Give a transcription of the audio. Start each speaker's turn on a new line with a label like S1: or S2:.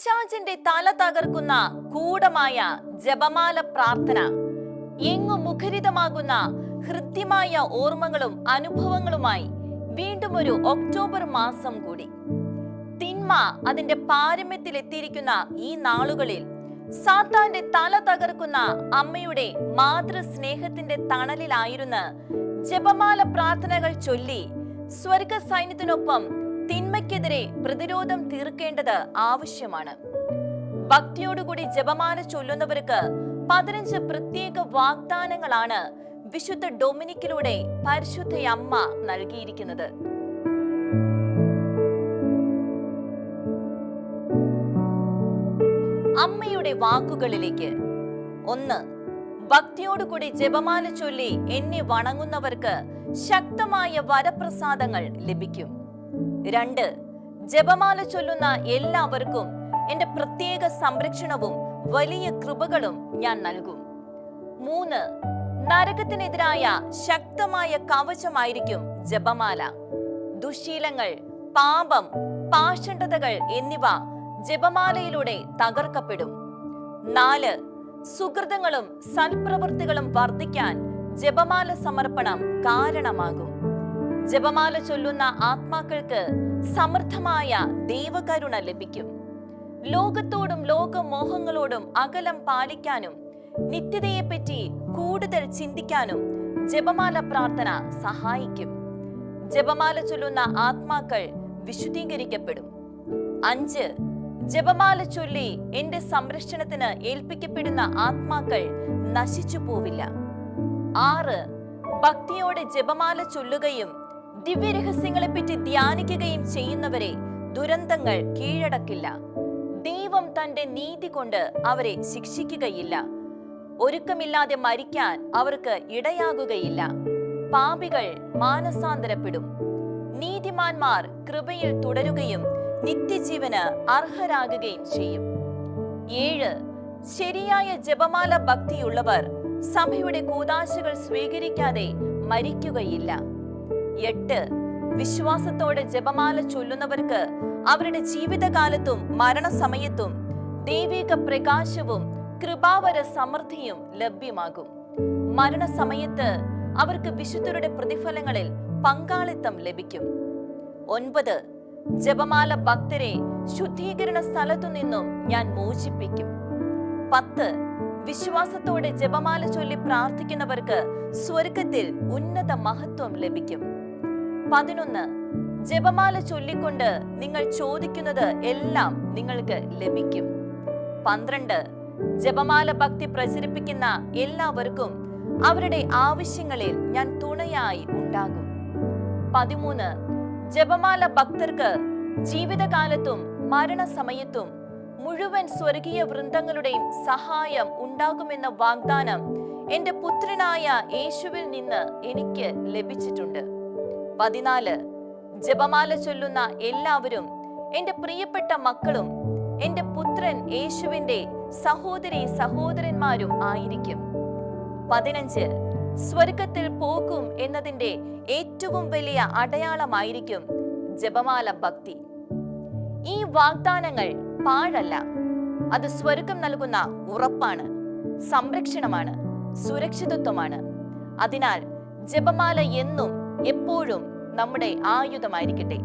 S1: പിശാചിന്റെ തല തകർക്കുന്ന കൂടമായ ജപമാല പ്രാർത്ഥന. എങ്ങു മുഖരിതമാകുന്ന ഹൃദ്യമായ ഓർമ്മകളും അനുഭവങ്ങളുമായി വീണ്ടും ഒരു ഒക്ടോബർ മാസം കൂടി. തിന്മ അതിന്റെ പാരമ്യത്തിലെത്തിയിരിക്കുന്ന ഈ നാളുകളിൽ സാത്താന്റെ തല തകർക്കുന്ന അമ്മയുടെ മാതൃസ്നേഹത്തിന്റെ തണലിലായിരുന്നു ജപമാല പ്രാർത്ഥനകൾ ചൊല്ലി സ്വർഗ സൈന്യത്തിനൊപ്പം തിന്മയ്ക്കെതിരെ പ്രതിരോധം തീർക്കേണ്ടത് ആവശ്യമാണ്. ഭക്തിയോടുകൂടി ജപമാല ചൊല്ലുന്നവർക്ക് പതിനഞ്ച് പ്രത്യേക വാഗ്ദാനങ്ങളാണ് വിശുദ്ധ ഡൊമിനിക്കിലൂടെ പരിശുദ്ധയമ്മ നൽകിയിരിക്കുന്നത്. അമ്മയുടെ വാക്കുകളിലേക്ക്. ഒന്ന് ഭക്തിയോടുകൂടി ജപമാല ചൊല്ലി എന്നെ വണങ്ങുന്നവർക്ക് ശക്തമായ വരപ്രസാദങ്ങൾ ലഭിക്കും. രണ്ട് ജപമാല ചൊല്ലുന്ന എല്ലാവർക്കും എന്റെ പ്രത്യേക സംരക്ഷണവും വലിയ കൃപകളും ഞാൻ നൽകും. മൂന്ന് നരകത്തിനെതിരായ ശക്തമായ കവചമായിരിക്കും ജപമാല. ദുശീലങ്ങൾ പാപം പാഷണ്ഡതകൾ എന്നിവ ജപമാലയിലൂടെ തകർക്കപ്പെടും. നാല് സുഹൃതങ്ങളും സൽപ്രവൃത്തികളും വർദ്ധിക്കാൻ ജപമാല സമർപ്പണം കാരണമാകും. ജപമാല ചൊല്ലുന്ന ആത്മാക്കൾക്ക് സമൃദ്ധമായ ദൈവകരുണ ലഭിക്കും. ലോകത്തോടും ലോകമോഹങ്ങളോടും അകലം പാലിക്കാനും നിത്യതയെപ്പറ്റി കൂടുതൽ ചിന്തിക്കാനും ജപമാല പ്രാർത്ഥന സഹായിക്കും. ജപമാല ചൊല്ലുന്ന ആത്മാക്കൾ വിശുദ്ധീകരിക്കപ്പെടും. അഞ്ച് ജപമാല ചൊല്ലി എന്റെ സംരക്ഷണത്തിന് ഏൽപ്പിക്കപ്പെടുന്ന ആത്മാക്കൾ നശിച്ചു പോവില്ല ആറ് ഭക്തിയോടെ ജപമാല ചൊല്ലുകയും ദിവ്യരഹസ്യങ്ങളെപ്പറ്റി ധ്യാനിക്കുകയും ചെയ്യുന്നവരെ ദുരന്തങ്ങൾ കീഴടക്കില്ല. ദൈവം തന്റെ നീതി കൊണ്ട് അവരെ ശിക്ഷിക്കുകയില്ല. ഒരുക്കമില്ലാതെ മരിക്കാൻ അവർക്ക് ഇടയാകുകയില്ല. പാപികൾ മാനസാന്തരപ്പെടും. നീതിമാന്മാർ കൃപയിൽ തുടരുകയും നിത്യജീവന് അർഹരാകുകയും ചെയ്യും. ഏഴ്. ശരിയായ ജപമാല ഭക്തിയുള്ളവർ സഭയുടെ കൂതാശകൾ സ്വീകരിക്കാതെ മരിക്കുകയില്ല. എട്ട്. വിശ്വാസത്തോടെ ജപമാല ചൊല്ലുന്നവർക്ക് അവരുടെ ജീവിതകാലത്തും മരണസമയത്തും ദൈവിക പ്രകാശവും കൃപാവര സമൃദ്ധിയും ലഭ്യമാകും. മരണസമയത്ത് അവർക്ക് വിശുദ്ധരുടെ പ്രതിഫലങ്ങളിൽ പങ്കാളിത്തം ലഭിക്കും. ഒൻപത്. ജപമാല ഭക്തരെ ശുദ്ധീകരണ സ്ഥലത്തു നിന്നും ഞാൻ മോചിപ്പിക്കും. പത്ത്. വിശ്വാസത്തോടെ ജപമാല ചൊല്ലി പ്രാർത്ഥിക്കുന്നവർക്ക് സ്വർഗത്തിൽ ഉന്നത മഹത്വം ലഭിക്കും. പതിനൊന്ന്. ജപമാല ചൊല്ലിക്കൊണ്ട് നിങ്ങൾ ചോദിക്കുന്നത് എല്ലാം നിങ്ങൾക്ക് ലഭിക്കും. പന്ത്രണ്ട്. ജപമാല ഭക്തി പ്രചരിപ്പിക്കുന്ന എല്ലാവർക്കും അവരുടെ ആവശ്യങ്ങളിൽ ഞാൻ തുണയായി ഉണ്ടാകും. പതിമൂന്ന്. ജപമാല ഭക്തർക്ക് ജീവിതകാലത്തും മരണസമയത്തും മുഴുവൻ സ്വർഗീയ വൃന്ദങ്ങളുടെയും സഹായം ഉണ്ടാകുമെന്ന വാഗ്ദാനം എന്റെ പുത്രനായ യേശുവിൽ നിന്ന് എനിക്ക് ലഭിച്ചിട്ടുണ്ട്. പതിനാല്. ജപമാല ചൊല്ലുന്ന എല്ലാവരും എന്റെ പ്രിയപ്പെട്ട മക്കളും എന്റെ പുത്രൻ യേശുവിന്റെ സഹോദരി സഹോദരന്മാരും ആയിരിക്കും. പതിനഞ്ച്. സ്വർഗത്തിൽ പോകും എന്നതിന്റെ ഏറ്റവും വലിയ അടയാളമായിരിക്കും ജപമാല ഭക്തി. ഈ വാഗ്ദാനങ്ങൾ പാഴല്ല. അത് സ്വർഗം നൽകുന്ന ഉറപ്പാണ് സംരക്ഷണമാണ് സുരക്ഷിതത്വമാണ്. അതിനാൽ ജപമാല എന്നും എപ്പോഴും നമ്മുടെ ആയുധമായിരിക്കട്ടെ.